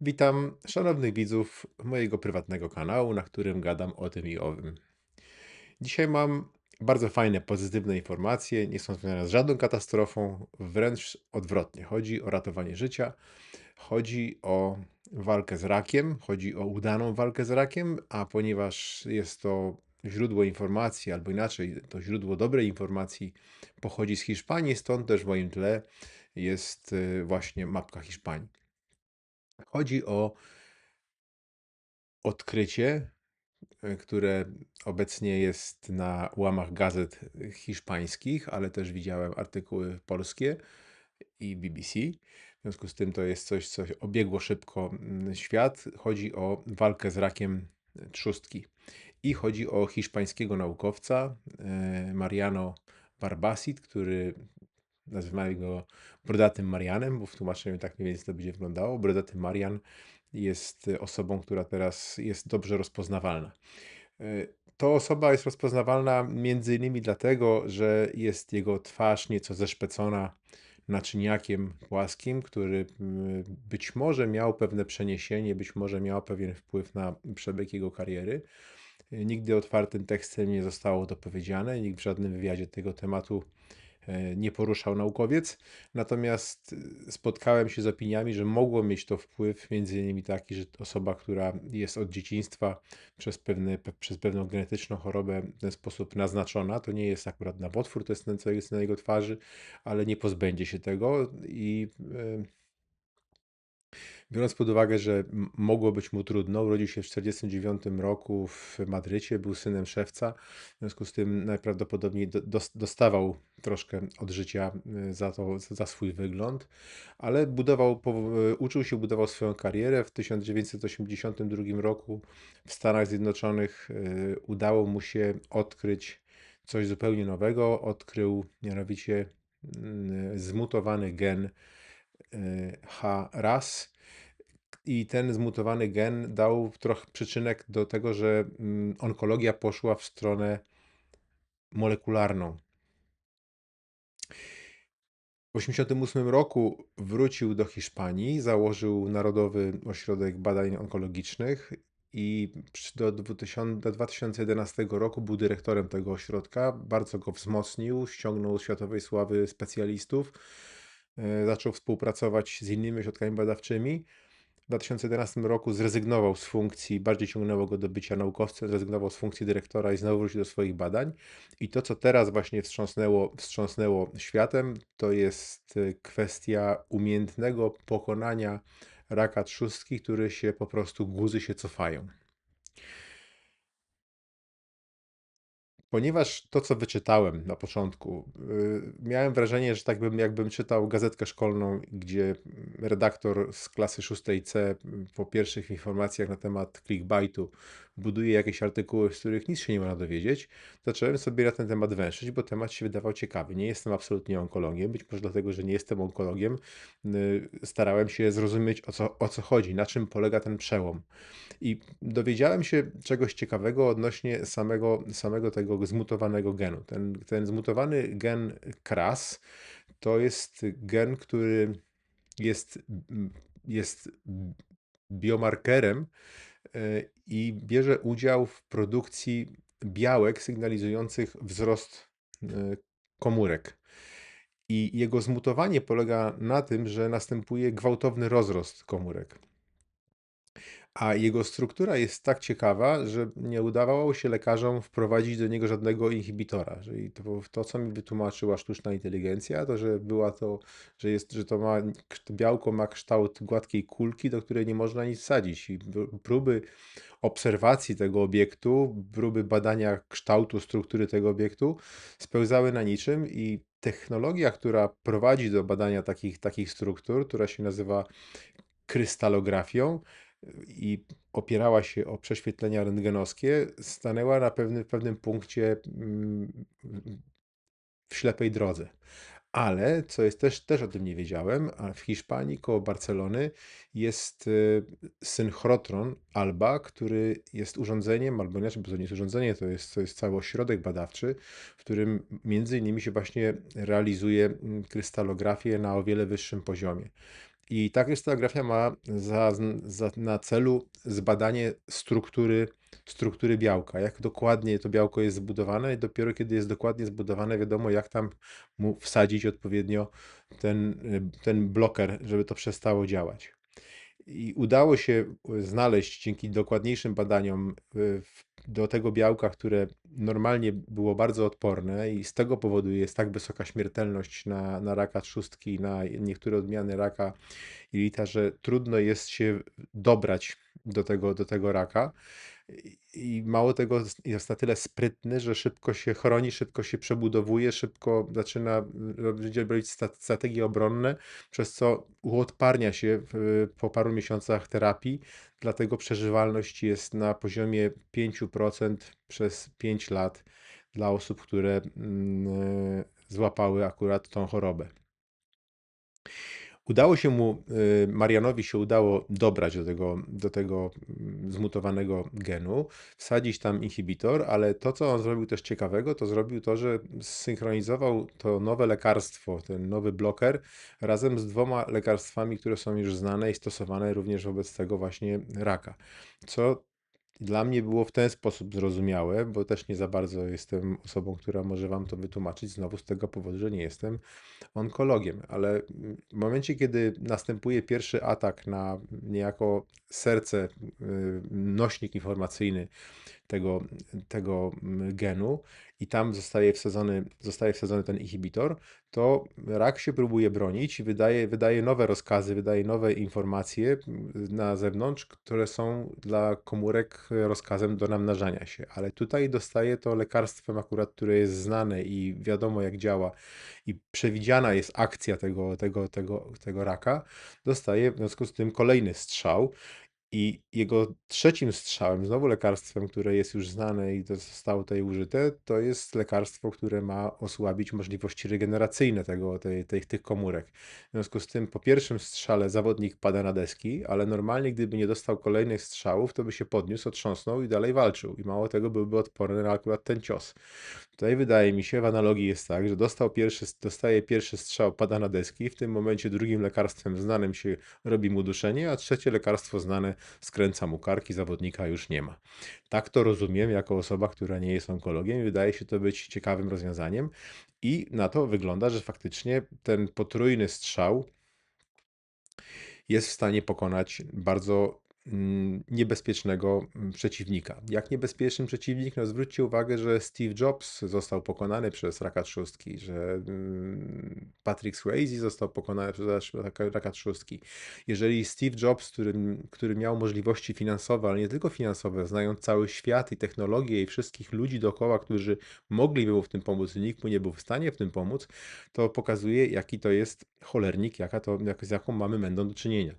Witam szanownych widzów mojego prywatnego kanału, na którym gadam o tym i owym. Dzisiaj mam bardzo fajne, pozytywne informacje. Nie są związane z żadną katastrofą, wręcz odwrotnie. Chodzi o ratowanie życia, chodzi o walkę z rakiem, chodzi o udaną walkę z rakiem, a ponieważ jest to źródło informacji, albo inaczej, to źródło dobrej informacji pochodzi z Hiszpanii, stąd też w moim tle jest y, właśnie mapka Hiszpanii. Chodzi o odkrycie, e, które obecnie jest na łamach gazet hiszpańskich, ale też widziałem artykuły polskie i BBC. W związku z tym to jest coś, co obiegło szybko mm, świat. Chodzi o walkę z rakiem trzustki. I chodzi o hiszpańskiego naukowca e, Mariano Barbasit, który nazywamy go Brodatym Marianem, bo w tłumaczeniu tak mniej więcej to będzie wyglądało. Brodaty Marian jest osobą, która teraz jest dobrze rozpoznawalna. E, to osoba jest rozpoznawalna między innymi dlatego, że jest jego twarz nieco zeszpecona naczyniakiem płaskim, który być może miał pewne przeniesienie, być może miał pewien wpływ na przebieg jego kariery. Nigdy otwartym tekstem nie zostało to powiedziane, nikt w żadnym wywiadzie tego tematu nie poruszał naukowiec. Natomiast e, spotkałem się z opiniami, że mogło mieć to wpływ między innymi taki, że osoba, która jest od dzieciństwa przez, pewne, przez pewną genetyczną chorobę w ten sposób naznaczona, to nie jest akurat nowotwór, to jest ten, co jest na jego twarzy, ale nie pozbędzie się tego i e, Biorąc pod uwagę, że mogło być mu trudno, urodził się w 1949 roku w Madrycie, był synem szewca, w związku z tym najprawdopodobniej dostawał troszkę od życia y, za to, za swój wygląd, ale budował, y, uczył się, budował swoją karierę. W 1982 roku w Stanach Zjednoczonych y, udało mu się odkryć coś zupełnie nowego. Odkrył mianowicie zmutowany gen H-RAS, i ten zmutowany gen dał trochę przyczynek do tego, że mm, onkologia poszła w stronę molekularną. W 1988 roku wrócił do Hiszpanii, założył Narodowy Ośrodek Badań Onkologicznych i do 2011 roku był dyrektorem tego ośrodka. Bardzo go wzmocnił, ściągnął z światowej sławy specjalistów, e, zaczął współpracować z innymi ośrodkami badawczymi. W 2011 roku zrezygnował z funkcji, bardziej ciągnęło go do bycia naukowcem, zrezygnował z funkcji dyrektora i znowu wrócił do swoich badań. I to, co teraz właśnie wstrząsnęło, wstrząsnęło światem, to jest y, kwestia umiejętnego pokonania raka trzustki, który się po prostu guzy się cofają. Ponieważ to, co wyczytałem na początku, yy, miałem wrażenie, że tak bym, jakbym czytał gazetkę szkolną, gdzie redaktor z klasy 6C po pierwszych informacjach na temat clickbaitu buduje jakieś artykuły, z których nic się nie można dowiedzieć, zacząłem sobie na ten temat węszyć, bo temat się wydawał ciekawy. Nie jestem absolutnie onkologiem, być może dlatego, że nie jestem onkologiem. Yy, starałem się zrozumieć, o co, o co chodzi, na czym polega ten przełom. I dowiedziałem się czegoś ciekawego odnośnie samego, samego tego zmutowanego genu. Ten, ten zmutowany gen KRAS to jest gen, który jest, jest biomarkerem e, i bierze udział w produkcji białek sygnalizujących wzrost e, komórek. I jego zmutowanie polega na tym, że następuje gwałtowny rozrost komórek. A jego struktura jest tak ciekawa, że nie udawało się lekarzom wprowadzić do niego żadnego inhibitora. Czyli to, to, co mi wytłumaczyła sztuczna inteligencja, to że była to, że jest, że to ma, białko ma kształt gładkiej kulki, do której nie można nic wsadzić. I próby obserwacji tego obiektu, próby badania kształtu, struktury tego obiektu spełzały na niczym i technologia, która prowadzi do badania takich, takich struktur, która się nazywa krystalografią, i opierała się o prześwietlenia rentgenowskie, stanęła na pewnym, pewnym punkcie mm, w ślepej drodze. Ale, co jest też, też o tym nie wiedziałem, a w Hiszpanii koło Barcelony jest y, synchrotron ALBA, który jest urządzeniem, albo inaczej, bo to nie jest urządzenie, to jest, to jest cały ośrodek badawczy, w którym między innymi się właśnie realizuje mm, krystalografię na o wiele wyższym poziomie. I ta krystallografia ma za, za, na celu zbadanie struktury, struktury białka, jak dokładnie to białko jest zbudowane, i dopiero kiedy jest dokładnie zbudowane, wiadomo, jak tam mu wsadzić odpowiednio ten, ten bloker, żeby to przestało działać. I udało się znaleźć dzięki dokładniejszym badaniom y, do tego białka, które normalnie było bardzo odporne i z tego powodu jest tak wysoka śmiertelność na, na raka trzustki, na niektóre odmiany raka jelita, że trudno jest się dobrać do tego, do tego raka. I mało tego, jest na tyle sprytny, że szybko się chroni, szybko się przebudowuje, szybko zaczyna robić strategie obronne, przez co uodparnia się po paru miesiącach terapii. Dlatego przeżywalność jest na poziomie 5% przez 5 lat dla osób, które mm, złapały akurat tą chorobę. Udało się mu, y, Marianowi się udało dobrać do tego, do tego mm, zmutowanego genu, wsadzić tam inhibitor, ale to, co on zrobił też ciekawego, to zrobił to, że zsynchronizował to nowe lekarstwo, ten nowy bloker, razem z dwoma lekarstwami, które są już znane i stosowane również wobec tego właśnie raka. Co dla mnie było w ten sposób zrozumiałe, bo też nie za bardzo jestem osobą, która może Wam to wytłumaczyć, znowu z tego powodu, że nie jestem onkologiem, ale w momencie, kiedy następuje pierwszy atak na niejako serce, y, nośnik informacyjny tego, tego genu i tam zostaje wsadzony, zostaje wsadzony ten inhibitor, to rak się próbuje bronić wydaje, wydaje nowe rozkazy, wydaje nowe informacje na zewnątrz, które są dla komórek rozkazem do namnażania się. Ale tutaj dostaje to lekarstwem akurat, które jest znane i wiadomo jak działa i przewidziana jest akcja tego, tego, tego, tego raka, dostaje w związku z tym kolejny strzał i jego trzecim strzałem, znowu lekarstwem, które jest już znane i to zostało tutaj użyte, to jest lekarstwo, które ma osłabić możliwości regeneracyjne tego, tej, tej, tych komórek. W związku z tym po pierwszym strzale zawodnik pada na deski, ale normalnie gdyby nie dostał kolejnych strzałów, to by się podniósł, otrząsnął i dalej walczył. I mało tego byłby odporny na akurat ten cios. Tutaj wydaje mi się, w analogii jest tak, że dostał pierwszy, dostaje pierwszy strzał, pada na deski, w tym momencie drugim lekarstwem znanym się robi mu duszenie, a trzecie lekarstwo znane skręca mu karki, zawodnika już nie ma. Tak to rozumiem jako osoba, która nie jest onkologiem wydaje się to być ciekawym rozwiązaniem i na to wygląda, że faktycznie ten potrójny strzał jest w stanie pokonać bardzo niebezpiecznego mm, przeciwnika. Jak niebezpieczny przeciwnik? No zwróćcie uwagę, że Steve Jobs został pokonany przez raka trzustki, że mm, Patrick Swayze został pokonany przez raka trzustki. Jeżeli Steve Jobs, który, który miał możliwości finansowe, ale nie tylko finansowe, znając cały świat i technologię i wszystkich ludzi dookoła, którzy mogliby mu w tym pomóc, nikt mu nie był w stanie w tym pomóc, to pokazuje, jaki to jest cholernik, jaka to, jak, z jaką mamy mędą do czynienia.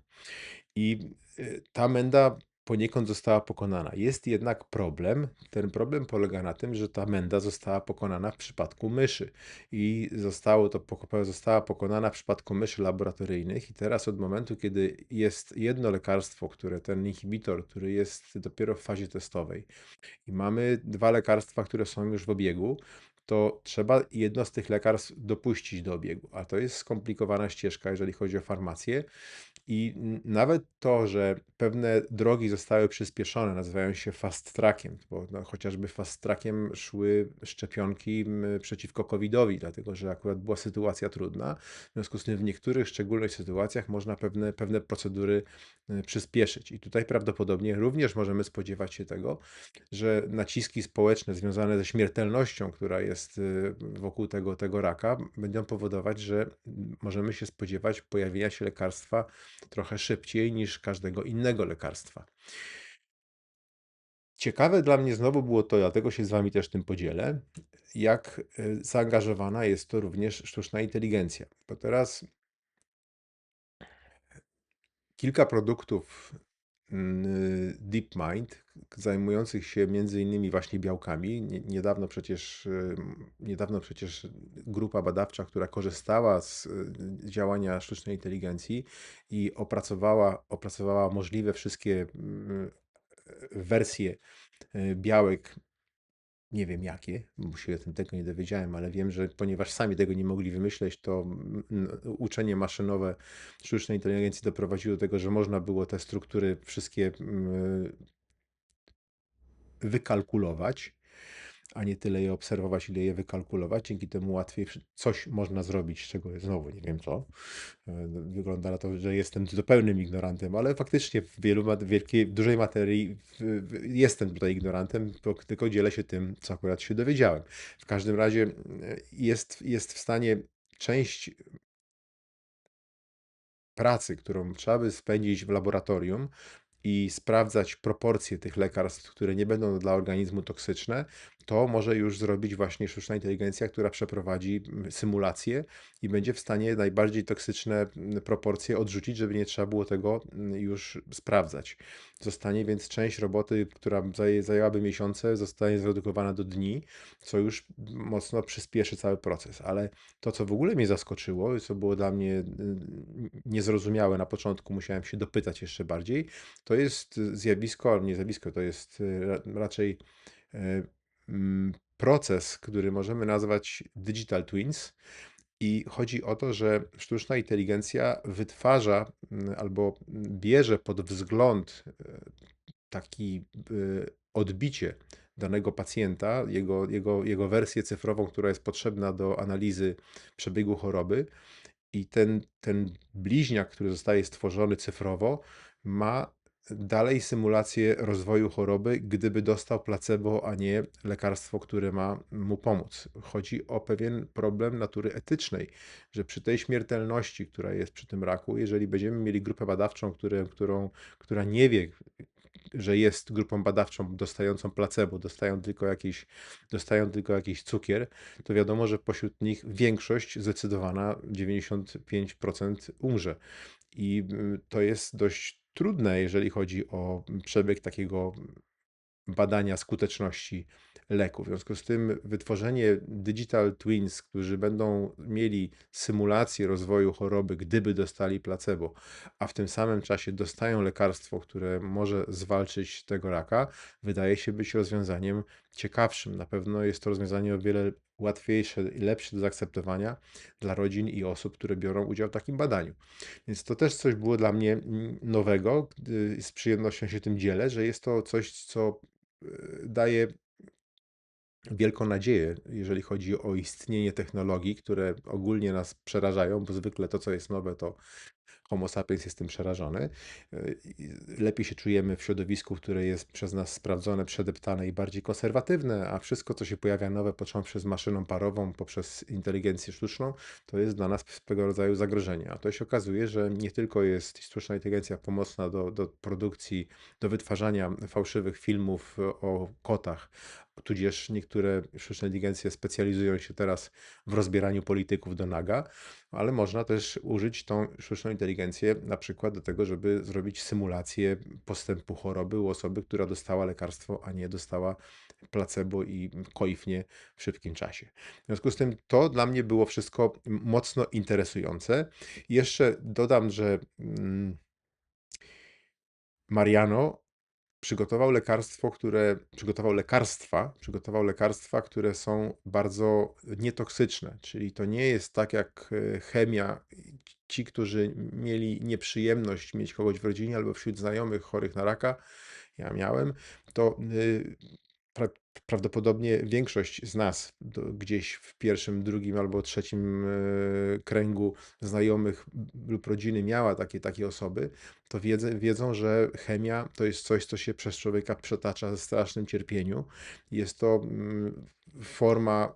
I y, ta menda poniekąd została pokonana. Jest jednak problem. Ten problem polega na tym, że ta menda została pokonana w przypadku myszy i zostało to, została pokonana w przypadku myszy laboratoryjnych i teraz od momentu, kiedy jest jedno lekarstwo, które ten inhibitor, który jest dopiero w fazie testowej i mamy dwa lekarstwa, które są już w obiegu, to trzeba jedno z tych lekarstw dopuścić do obiegu, a to jest skomplikowana ścieżka, jeżeli chodzi o farmację. I nawet to, że pewne drogi zostały przyspieszone, nazywają się fast trackiem, bo no, chociażby fast trackiem szły szczepionki przeciwko COVID-owi, dlatego że akurat była sytuacja trudna. W związku z tym w niektórych szczególnych sytuacjach można pewne, pewne procedury y, przyspieszyć. I tutaj prawdopodobnie również możemy spodziewać się tego, że naciski społeczne związane ze śmiertelnością, która jest y, wokół tego, tego raka, będą powodować, że możemy się spodziewać pojawienia się lekarstwa trochę szybciej niż każdego innego lekarstwa. Ciekawe dla mnie znowu było to, dlatego się z Wami też tym podzielę, jak y, zaangażowana jest to również sztuczna inteligencja. Bo teraz kilka produktów DeepMind, zajmujących się między innymi właśnie białkami. Niedawno przecież, y, niedawno przecież grupa badawcza, która korzystała z y, działania sztucznej inteligencji i opracowała, opracowała możliwe wszystkie mm, wersje y, białek Nie wiem jakie, bo się tego nie dowiedziałem, ale wiem, że ponieważ sami tego nie mogli wymyśleć, to uczenie maszynowe sztucznej inteligencji doprowadziło do tego, że można było te struktury wszystkie wykalkulować, a nie tyle je obserwować, ile je wykalkulować. Dzięki temu łatwiej coś można zrobić, z czego znowu nie wiem co. E, Wygląda na to, że jestem zupełnym ignorantem, ale faktycznie w wielu, wielkiej, dużej materii jestem tutaj ignorantem, tylko dzielę się tym, co akurat się dowiedziałem. W każdym razie jest, jest w stanie część pracy, którą trzeba by spędzić w laboratorium i sprawdzać proporcje tych lekarstw, które nie będą dla organizmu toksyczne, to może już zrobić właśnie sztuczna inteligencja, która przeprowadzi mm, symulację i będzie w stanie najbardziej toksyczne mm, proporcje odrzucić, żeby nie trzeba było tego mm, już sprawdzać. Zostanie więc część roboty, która zaję- zajęłaby miesiące, zostanie zredukowana do dni, co już mocno przyspieszy cały proces. Ale to, co w ogóle mnie zaskoczyło, co było dla mnie y, niezrozumiałe na początku, musiałem się dopytać jeszcze bardziej, to jest zjawisko, albo nie zjawisko, to jest y, ra- raczej mm, proces, który możemy nazwać digital twins. I chodzi o to, że sztuczna inteligencja wytwarza mm, albo bierze pod wzgląd e, taki y, odbicie danego pacjenta, jego, jego, jego wersję cyfrową, która jest potrzebna do analizy przebiegu choroby. I ten, ten bliźniak, który zostaje stworzony cyfrowo, ma dalej symulację rozwoju choroby, gdyby dostał placebo, a nie lekarstwo, które ma mu pomóc. Chodzi o pewien problem natury etycznej, że przy tej śmiertelności, która jest przy tym raku, jeżeli będziemy mieli grupę badawczą, którą, która nie wie, że jest grupą badawczą dostającą placebo, dostają tylko jakiś, dostają tylko jakiś cukier, to wiadomo, że pośród nich większość, zdecydowana 95% umrze. I y, to jest dość trudne, jeżeli chodzi o przebieg takiego badania skuteczności leku. W związku z tym wytworzenie digital twins, którzy będą mieli symulację rozwoju choroby, gdyby dostali placebo, a w tym samym czasie dostają lekarstwo, które może zwalczyć tego raka, wydaje się być rozwiązaniem ciekawszym. Na pewno jest to rozwiązanie o wiele łatwiejsze i lepsze do zaakceptowania dla rodzin i osób, które biorą udział w takim badaniu. Więc to też coś było dla mnie mm, nowego, z przyjemnością się tym dzielę, że jest to coś, co e, daje wielką nadzieję, jeżeli chodzi o istnienie technologii, które ogólnie nas przerażają, bo zwykle to, co jest nowe, to Homo sapiens jest tym przerażony. I Lepiej się czujemy w środowisku, które jest przez nas sprawdzone, przedeptane i bardziej konserwatywne, a wszystko, co się pojawia nowe, począwszy przez maszyną parową, poprzez inteligencję sztuczną, to jest dla nas swego rodzaju zagrożenie. A to się okazuje, że nie tylko jest sztuczna inteligencja pomocna do, do produkcji, do wytwarzania fałszywych filmów o kotach, tudzież niektóre sztuczne inteligencje specjalizują się teraz w rozbieraniu polityków do naga, ale można też użyć tą sztuczną inteligencję na przykład do tego, żeby zrobić symulację postępu choroby u osoby, która dostała lekarstwo, a nie dostała placebo i koifnie w szybkim czasie. W związku z tym to dla mnie było wszystko mocno interesujące. Jeszcze dodam, że mm, Mariano przygotował lekarstwo, które przygotował lekarstwa, przygotował lekarstwa, które są bardzo nietoksyczne, czyli to nie jest tak jak e, chemia. Ci, którzy mieli nieprzyjemność mieć kogoś w rodzinie albo wśród znajomych chorych na raka, ja miałem, to y, pra prawdopodobnie większość z nas do gdzieś w pierwszym, drugim albo trzecim, e, kręgu znajomych lub rodziny miała takie takie osoby, to wiedzę wiedzą, że chemia to jest coś, co się przez człowieka przetacza ze strasznym cierpieniu. Jest to, mm, forma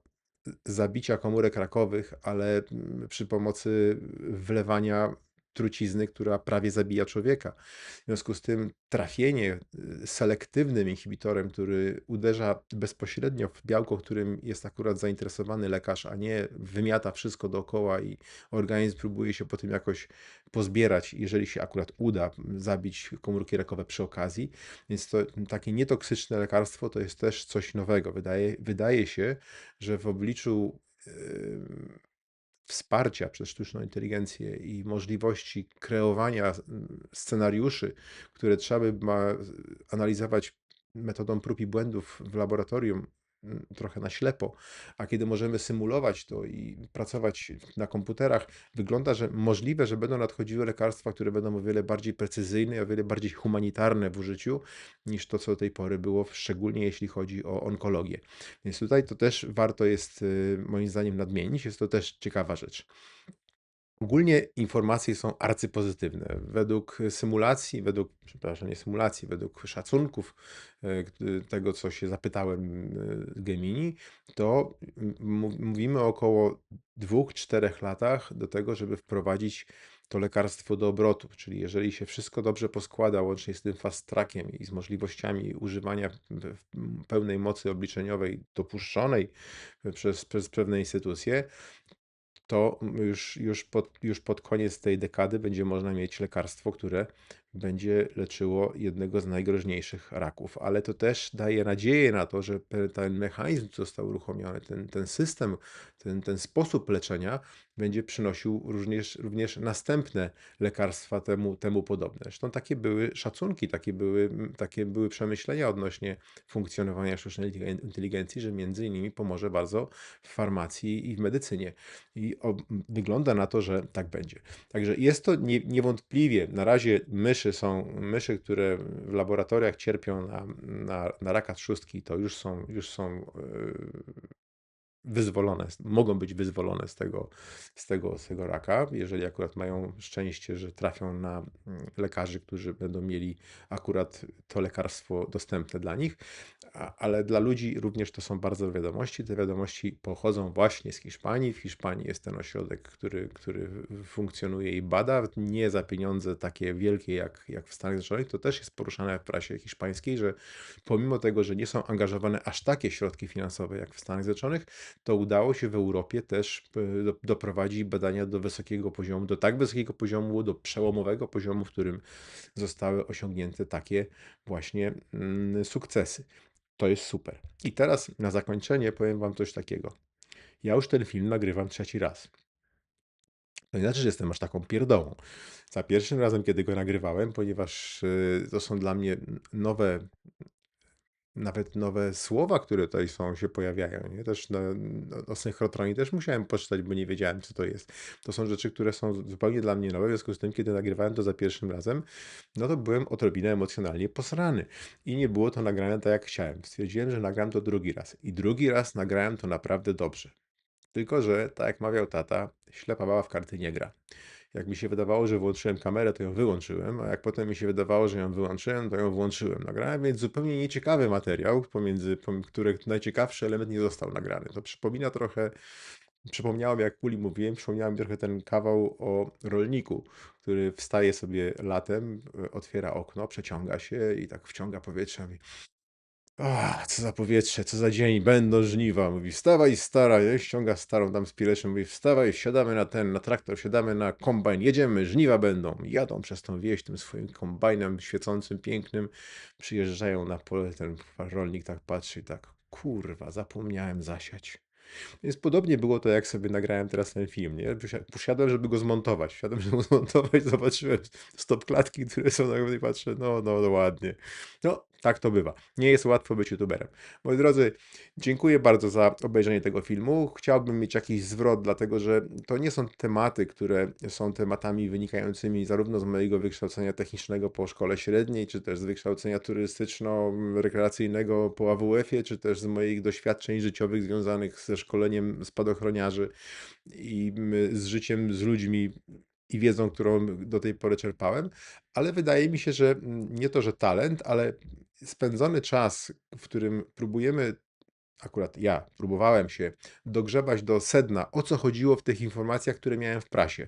zabicia komórek rakowych, ale, mm, przy pomocy wlewania trucizny, która prawie zabija człowieka. W związku z tym trafienie y, selektywnym inhibitorem, który uderza bezpośrednio w białko, którym jest akurat zainteresowany lekarz, a nie wymiata wszystko dookoła i organizm próbuje się po tym jakoś pozbierać, jeżeli się akurat uda zabić komórki rakowe przy okazji. Więc to takie nietoksyczne lekarstwo to jest też coś nowego. Wydaje, wydaje się, że w obliczu yy, wsparcia przez sztuczną inteligencję i możliwości kreowania mm, scenariuszy, które trzeba by analizować metodą prób i błędów w laboratorium trochę na ślepo, a kiedy możemy symulować to i pracować na komputerach, wygląda, że możliwe, że będą nadchodziły lekarstwa, które będą o wiele bardziej precyzyjne i o wiele bardziej humanitarne w użyciu niż to, co do tej pory było, szczególnie jeśli chodzi o onkologię. Więc tutaj to też warto jest y, moim zdaniem nadmienić. Jest to też ciekawa rzecz. Ogólnie informacje są arcypozytywne. Według symulacji, według, przepraszam, nie symulacji, według szacunków e, tego, co się zapytałem e, Gemini, to mówimy o około 2-4 latach do tego, żeby wprowadzić to lekarstwo do obrotu. Czyli jeżeli się wszystko dobrze poskłada, łącznie z tym fast trackiem i z możliwościami używania pełnej mocy obliczeniowej dopuszczonej przez, przez pewne instytucje, to już, już, pod, już pod koniec tej dekady będzie można mieć lekarstwo, które będzie leczyło jednego z najgroźniejszych raków. Ale to też daje nadzieję na to, że ten mechanizm został uruchomiony, ten, ten system, ten, ten sposób leczenia będzie przynosił również, również następne lekarstwa temu, temu podobne. Zresztą takie były szacunki, takie były, takie były przemyślenia odnośnie funkcjonowania sztucznej inteligencji, że między innymi pomoże bardzo w farmacji i w medycynie. I o, wygląda na to, że tak będzie. Także jest to nie, niewątpliwie, na razie myszy są, myszy, które w laboratoriach cierpią na, na, na raka trzustki, to już są, już są yy, wyzwolone, mogą być wyzwolone z tego, z tego, z tego raka, jeżeli akurat mają szczęście, że trafią na mm, lekarzy, którzy będą mieli akurat to lekarstwo dostępne dla nich, ale dla ludzi również to są bardzo wiadomości. Te wiadomości pochodzą właśnie z Hiszpanii. W Hiszpanii jest ten ośrodek, który, który funkcjonuje i bada, nie za pieniądze takie wielkie jak, jak w Stanach Zjednoczonych. To też jest poruszane w prasie hiszpańskiej, że pomimo tego, że nie są angażowane aż takie środki finansowe jak w Stanach Zjednoczonych, to udało się w Europie też e, do- doprowadzić badania do wysokiego poziomu, do tak wysokiego poziomu, do przełomowego poziomu, w którym zostały osiągnięte takie właśnie mm, sukcesy. To jest super. I teraz na zakończenie powiem Wam coś takiego. Ja już ten film nagrywam trzeci raz. To nie znaczy, że jestem aż taką pierdołą. Za pierwszym razem, kiedy go nagrywałem, ponieważ y, to są dla mnie nowe nawet nowe słowa, które tutaj są, się pojawiają, nie? Też no, o synchrotronie też musiałem poczytać, bo nie wiedziałem, co to jest. To są rzeczy, które są zupełnie dla mnie nowe, w związku z tym, kiedy nagrywałem to za pierwszym razem, no to byłem odrobinę emocjonalnie posrany i nie było to nagrane tak, jak chciałem. Stwierdziłem, że nagram to drugi raz i drugi raz nagrałem to naprawdę dobrze. Tylko, że tak jak mawiał tata, ślepa baba w karty nie gra. Jak mi się wydawało, że włączyłem kamerę, to ją wyłączyłem, a jak potem mi się wydawało, że ją wyłączyłem, to ją włączyłem. Nagrałem więc zupełnie nieciekawy materiał, pomiędzy, pom- których najciekawszy element nie został nagrany. To przypomina trochę, przypomniało mi, jak Puli mówiłem, przypomniał mi trochę ten kawał o rolniku, który wstaje sobie latem, otwiera okno, przeciąga się i tak wciąga powietrze. Mówi, a, co za powietrze, co za dzień, będą żniwa. Mówi, wstawaj stara, nie? ściąga starą tam z pileszem, mówi, wstawaj, wsiadamy na ten, na traktor, wsiadamy na kombajn, jedziemy, żniwa będą. Jadą przez tą wieś tym swoim kombajnem świecącym, pięknym, przyjeżdżają na pole, ten rolnik tak patrzy tak, kurwa, zapomniałem zasiać. Więc podobnie było to, jak sobie nagrałem teraz ten film, nie? Posia- Posiadłem, żeby go zmontować. Wsiadłem, żeby go zmontować, zobaczyłem stop klatki, które są na i patrzę, no, no, no ładnie. No, tak to bywa. Nie jest łatwo być youtuberem. Moi drodzy, dziękuję bardzo za obejrzenie tego filmu. Chciałbym mieć jakiś zwrot, dlatego że to nie są tematy, które są tematami wynikającymi zarówno z mojego wykształcenia technicznego po szkole średniej, czy też z wykształcenia turystyczno-rekreacyjnego po AWF-ie, czy też z moich doświadczeń życiowych związanych ze szkoleniem spadochroniarzy i mm, z życiem z ludźmi i wiedzą, którą do tej pory czerpałem, ale wydaje mi się, że mm, nie to, że talent, ale spędzony czas, w którym próbujemy, akurat ja próbowałem się dogrzebać do sedna, o co chodziło w tych informacjach, które miałem w prasie.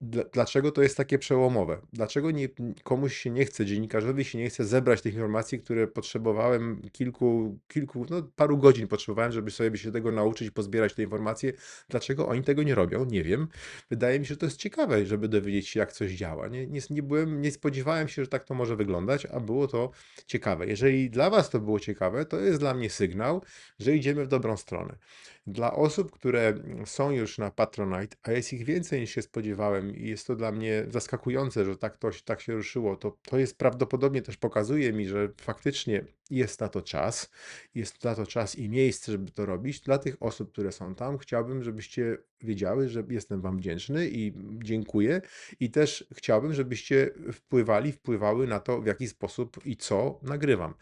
Dla, dlaczego to jest takie przełomowe? Dlaczego nie, komuś się nie chce, dziennikarzowi się nie chce zebrać tych informacji, które potrzebowałem kilku, kilku, no paru godzin potrzebowałem, żeby sobie się tego nauczyć, pozbierać te informacje. Dlaczego oni tego nie robią? Nie wiem. Wydaje mi się, że to jest ciekawe, żeby dowiedzieć się, jak coś działa. Nie, nie, nie byłem, nie spodziewałem się, że tak to może wyglądać, a było to ciekawe. Jeżeli dla Was to było ciekawe, to jest dla mnie sygnał, że idziemy w dobrą stronę. Dla osób, które są już na Patronite, a jest ich więcej niż się spodziewałem i jest to dla mnie zaskakujące, że tak to tak się ruszyło, to, to jest prawdopodobnie też pokazuje mi, że faktycznie jest na to czas, jest na to czas i miejsce, żeby to robić. Dla tych osób, które są tam, chciałbym, żebyście wiedziały, że jestem wam wdzięczny i dziękuję. I też chciałbym, żebyście wpływali, wpływały na to, w jaki sposób i co nagrywam.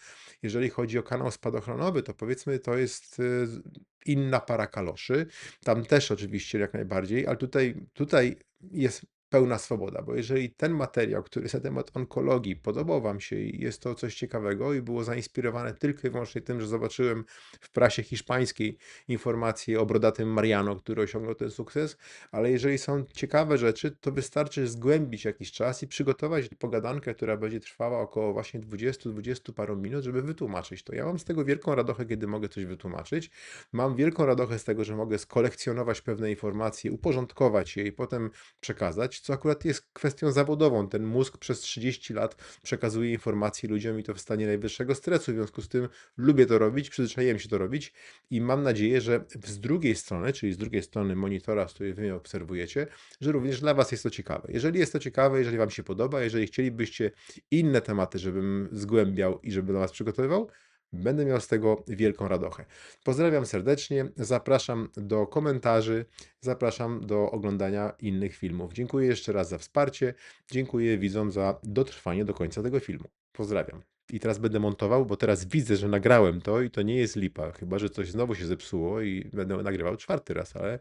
Jeżeli chodzi o kanał spadochronowy, to powiedzmy, to jest z- inna para kaloszy. Tam też oczywiście jak najbardziej, ale tutaj, tutaj jest pełna swoboda, bo jeżeli ten materiał, który jest na temat onkologii, podobał Wam się i jest to coś ciekawego i było zainspirowane tylko i wyłącznie tym, że zobaczyłem w prasie hiszpańskiej informacje o brodatym Mariano, który osiągnął ten sukces, ale jeżeli są ciekawe rzeczy, to wystarczy zgłębić jakiś czas i przygotować pogadankę, która będzie trwała około właśnie 20-20 paru minut, żeby wytłumaczyć to. Ja mam z tego wielką radochę, kiedy mogę coś wytłumaczyć. Mam wielką radochę z tego, że mogę skolekcjonować pewne informacje, uporządkować je i potem przekazać, co akurat jest kwestią zawodową. Ten mózg przez 30 lat przekazuje informacje ludziom i to w stanie najwyższego stresu. W związku z tym lubię to robić, przyzwyczaiłem się to robić i mam nadzieję, że z drugiej strony, czyli z drugiej strony monitora, z której wy mnie obserwujecie, że również dla Was jest to ciekawe. Jeżeli jest to ciekawe, jeżeli Wam się podoba, jeżeli chcielibyście inne tematy, żebym zgłębiał i żeby dla Was przygotowywał, będę miał z tego wielką radochę. Pozdrawiam serdecznie, zapraszam do komentarzy, zapraszam do oglądania innych filmów. Dziękuję jeszcze raz za wsparcie, dziękuję widzom za dotrwanie do końca tego filmu. Pozdrawiam. I teraz będę montował, bo teraz widzę, że nagrałem to i to nie jest lipa, chyba że coś znowu się zepsuło i będę nagrywał czwarty raz, ale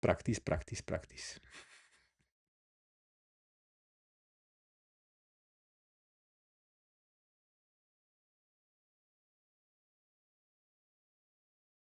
practice, practice, practice.